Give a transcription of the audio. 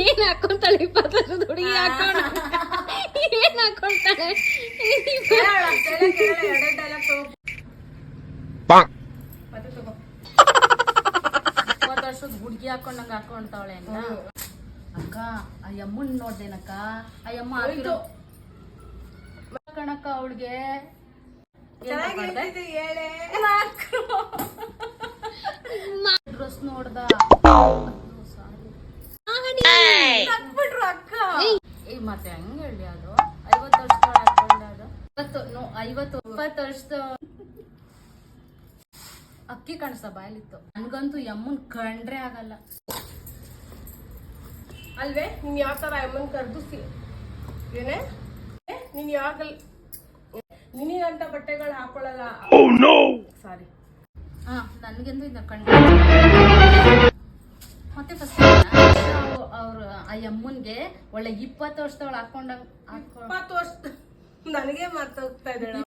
ಏನ್ ಹಾಕೊಂತಾಳೆ ಇಪ್ಪತ್ತು ವರ್ಷದ ಹುಡುಗಿ ಹಾಕೊಂಡ? ಏನ್ ಹಾಕೊಂತಾಳೆ. ಇಪ್ಪತ್ತು ವರ್ಷದ ಹುಡುಗಿ ಹಾಕೊಂಡಂಗ ಹಾಕೊಂತಾವಳೆ ಅಂತ? ಅಕ್ಕ ಆ ಯಮ್ಮನ್ ನೋಡ್ದೇನಕ್ಕ? ಆ ಯಮ್ಮ ಹಾಕಿರೋ ಕಣಕ್ಕ ಅವಳಿಗೆ. ಡ್ರೆಸ್ ನೋಡ್ದ. ಮತ್ತೆ ಹೆಂಗ್ ಹೇಳಿ ಅದು? ಐವತ್ತು ವರ್ಷ ಅದು. ಐವತ್ತು ಇಪ್ಪತ್ತು ವರ್ಷದ ಅಕ್ಕಿ ಕಣಸ ಬಾಯಲ್ಲಿತ್ತು. ನನ್ಗಂತೂ ಯಮ್ಮನ್ ಕಂಡ್ರೆ ಆಗಲ್ಲ. ಅಲ್ವೇ ನೀನ್ ಯಾವ ತರ ಅಮ್ಮನ್ ಕರ್ದು ಏನೇ? ನೀನ್ ಯಾವಾಗಲ್ ನಿನಗಂತ ಬಟ್ಟೆಗಳು ಹಾಕೊಳ್ಳಲ್ಲ. ಸಾರಿ ಹಾ ನನ್ಗೆಂದು ಇದ ಕಂಡ್ರೆ ಯಮ್ಮನ್ಗೆ ಒಳ್ಳೆ ಇಪ್ಪತ್ತು ವರ್ಷದವಳು ಹಾಕೊಂಡ್ ಇಪ್ಪತ್ತು ವರ್ಷ ನನಗೆ ಮಾತಾಡ್ತಾ ಇದ್ದಾಳೆ.